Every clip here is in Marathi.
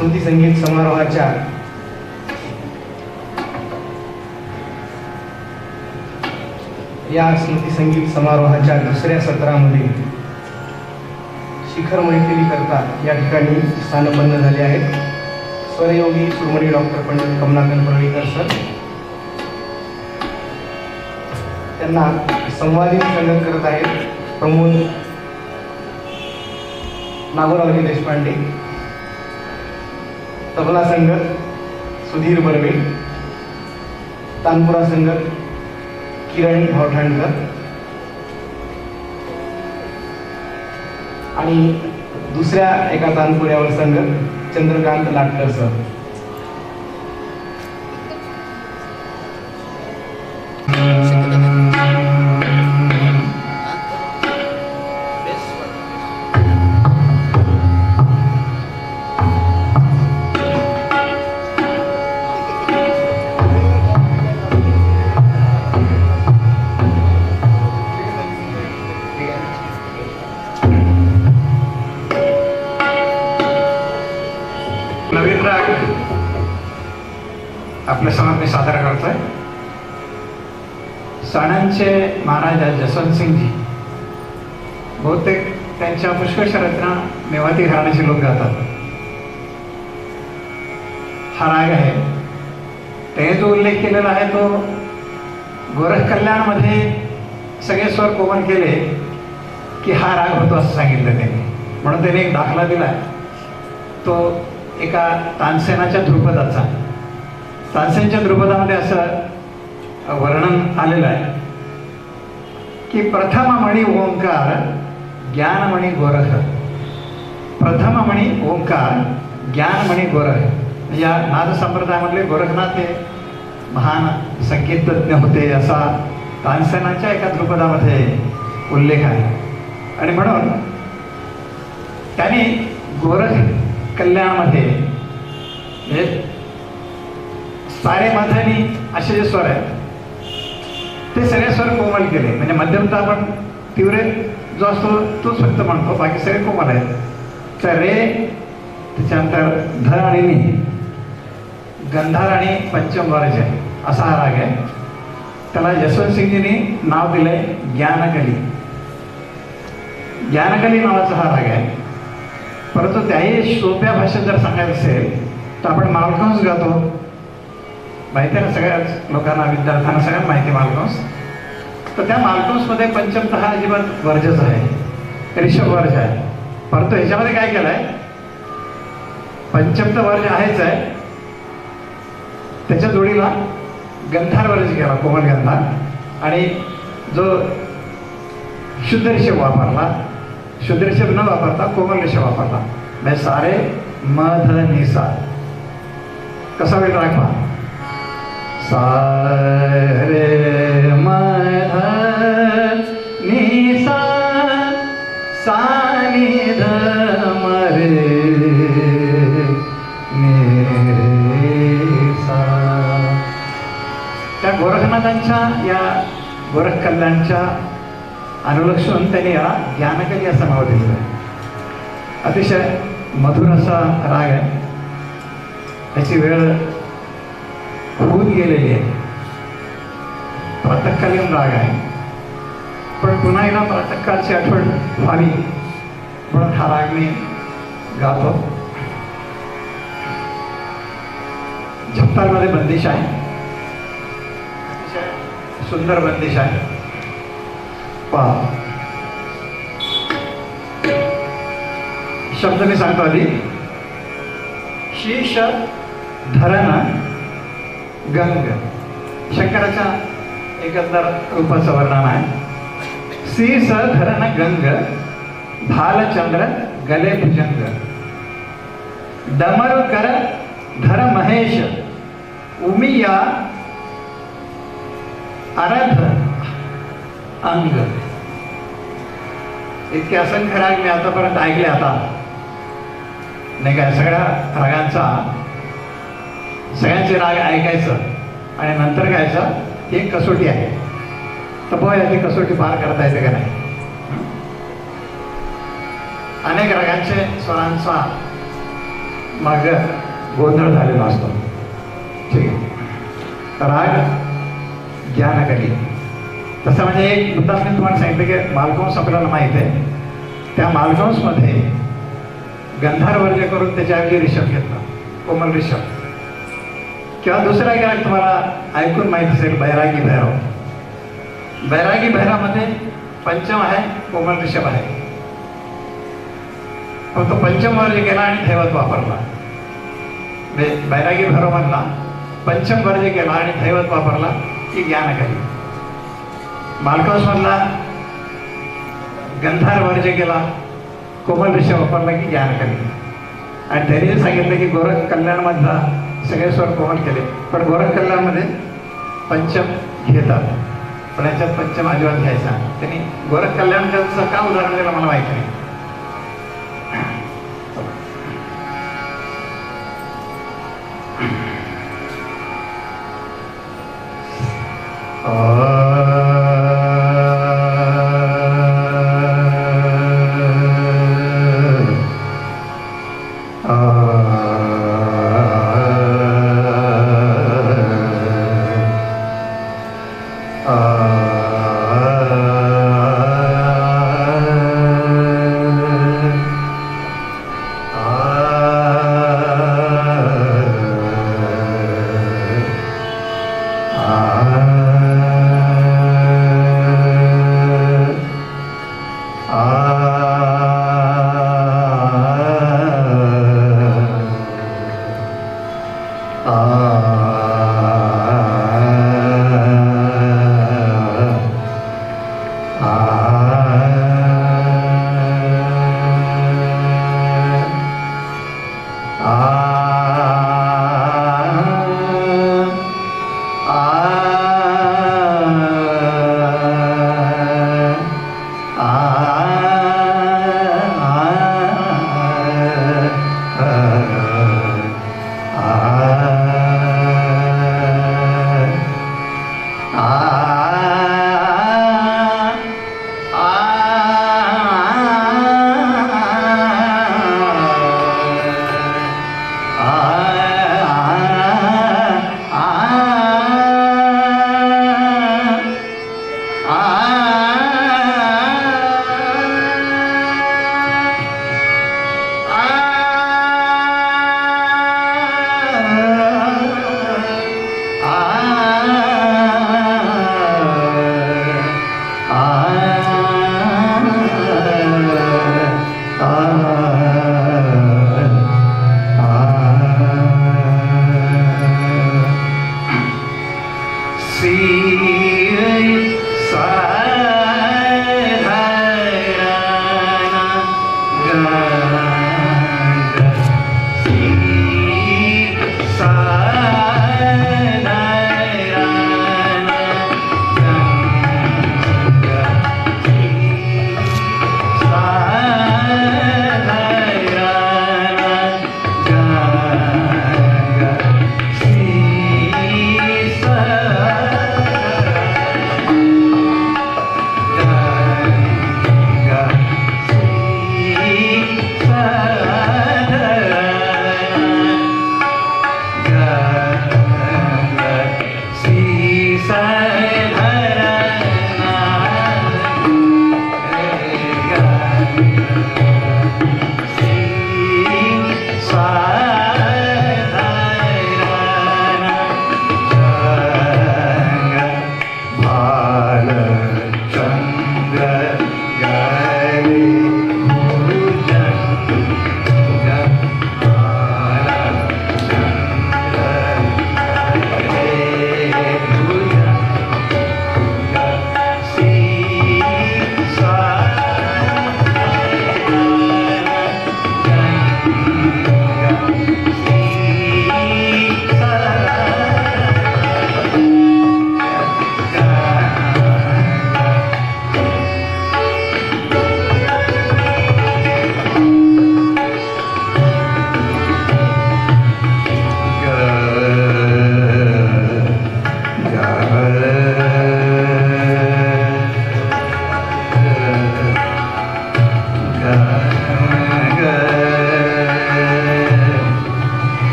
स्मृती संगीत समारोहाच्या या स्मृती संगीत समारोहाच्या दुसऱ्या सत्रामध्ये शिखर मैफिली करता या ठिकाणी स्थानबद्ध झाले आहेत. स्वरयोगी सुरमणी डॉक्टर पंडित कमलाकरन परळीकर सर. त्यांना संवादित संगत करत आहेत प्रमोद नागोरावजी देशपांडे. तबला संगत सुधीर बर्वे तानपुरा संगत किरण भावठाणकर आणि दुसऱ्या एका तानपुऱ्यावर संगत चंद्रकांत लाटकर सर. राजा जसवंत सिंग जसवंतसिंगजी बहुतेक त्यांच्या पुष्कळशा रचना मेवाती घराण्याचे लोक गातात. हा राग आहे. त्याने जो उल्लेख केलेला आहे तो गोरख कल्याणमध्ये सगळे स्वर कोमन केले की हा राग होतो असं सांगितलं त्यांनी. म्हणून त्याने एक दाखला दिला. तो एका तानसेनाच्या ध्रुपदाचा. तानसेनच्या ध्रुपदामध्ये असं वर्णन आलेलं आहे. की प्रथम म्हणी ओंकार ज्ञानमणी गोरख प्रथम म्हणी ओंकार ज्ञानमणी गोरख या नाद संप्रदायामधले गोरखनाथ हे महान संगीतज्ञ होते असा तानसेनाच्या एका ध्रुपदामध्ये उल्लेख आहे. आणि म्हणून त्यांनी गोरख कल्याणामध्ये म्हणजे सारे माथानी असे जे स्वर आहेत ते सगळे स्वर कोमल केले. म्हणजे मध्यमता आपण तीव्र जो असतो तोच फक्त म्हणतो बाकी सगळे कोमल आहेत. तर रे त्याच्यानंतर ध आणि नि. गंधार आणि पंचम वराचे असा हा राग आहे. त्याला यशवंत यशवंतसिंगजींनी नाव दिलंय ज्ञानकली. ज्ञानकली नावाचा हा राग आहे. परंतु त्याही सोप्या भाषेत जर सांगायचं असेल तर आपण मालकंस गातो. माहिती आहे ना सगळ्याच लोकांना विद्यार्थ्यांना सगळ्यांना माहिती आहे मालकंस? तर त्या मालकंसमध्ये पंचमतः अजिबात वर्जच आहे. ऋषभ वर्ज आहे. परंतु ह्याच्यामध्ये काय केलं आहे पंचमत वर्ज आहेच आहे. त्याच्या जोडीला गंधार वर्ज केला कोमल गंधार. आणि जो शुद्ध ऋषभ वापरला शुद्ध ऋषभ न वापरता कोमल ऋषभ वापरला. म्हणजे सारे मध निसा. कसा वेळ राखवा? त्या गोरखनाथांच्या या गोरख कल्याणच्या अनुलक्षून त्यांनी याला ज्ञानकली असं नाव दिलेलं आहे. अतिशय मधुर असा राग आहे. त्याची वेळ होऊन गेलेली आहे. प्रातकालीन राग आहे. पण पुन्हा एकदा प्रातकाळची आठवण व्हावी म्हणून हा राग मी गातो. झप्तारमध्ये बंदिश आहे. सुंदर बंदिश आहे. पहा. शब्द मी सांगतो आधी. शीर्ष धरण गंग. शंकराच्या एकंदर रूपाचं वर्णन आहे. शीस धरण गंग भालचंद्र गले भुजंग. डमरू कर धर महेश उमिया अरध अंग. इतके असंख्य राग मी आतापर्यंत ऐकले आता. नाही काय सगळ्या रागांचा सगळ्यांचे राग ऐकायचं आणि नंतर गायचं ही एक कसोटी आहे. तर बघूया ती कसोटी पार करता येते का नाही. अनेक रागांचे स्वरांचा मग गोंधळ झालेला असतो. ठीक आहे. राग ज्ञानकली तसं म्हणजे एक मुद्दाच मी तुम्हाला सांगितलं की मालकंस आपल्याला माहीत आहे. त्या मालकंसमध्ये गंधार वर्ज करून त्याच्याऐवजी रिषभ घेतला. कोमल रिषभ. किंवा दुसरा गिराक तुम्हाला ऐकून माहीत असेल बैरागी भैरव. बैरागी भैरामध्ये पंचम आहे कोमल ऋषभ आहे. फक्त पंचमवर गेला केला आणि दैवत वापरला. म्हणजे बैरागी बैरागी भैरवमधला पंचम वर्ज केला आणि दैवत वापरला की ज्ञान काही मालकंसमधला गंधार वर्ज केला कोमल ऋषभ वापरला की ज्ञान काही आणि त्यांनी सांगितलं की गोरख कल्याणमधला सगळे स्वर कोमल केले. पण गोरखकल्लामध्ये पंचम घेतात. पण याच्यात पंचम अजिबात घ्यायचा. त्यांनी गोरख कल्याणकरचं का उदाहरण दिलं मला माहिती नाही. Uh... ah, ah.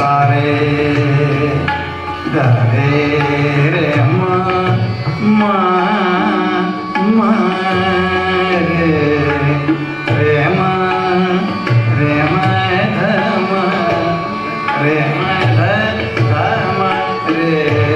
सारे दरे रे मा मा मा रे रे मा रे मा ध मा रे मा ध ध मा रे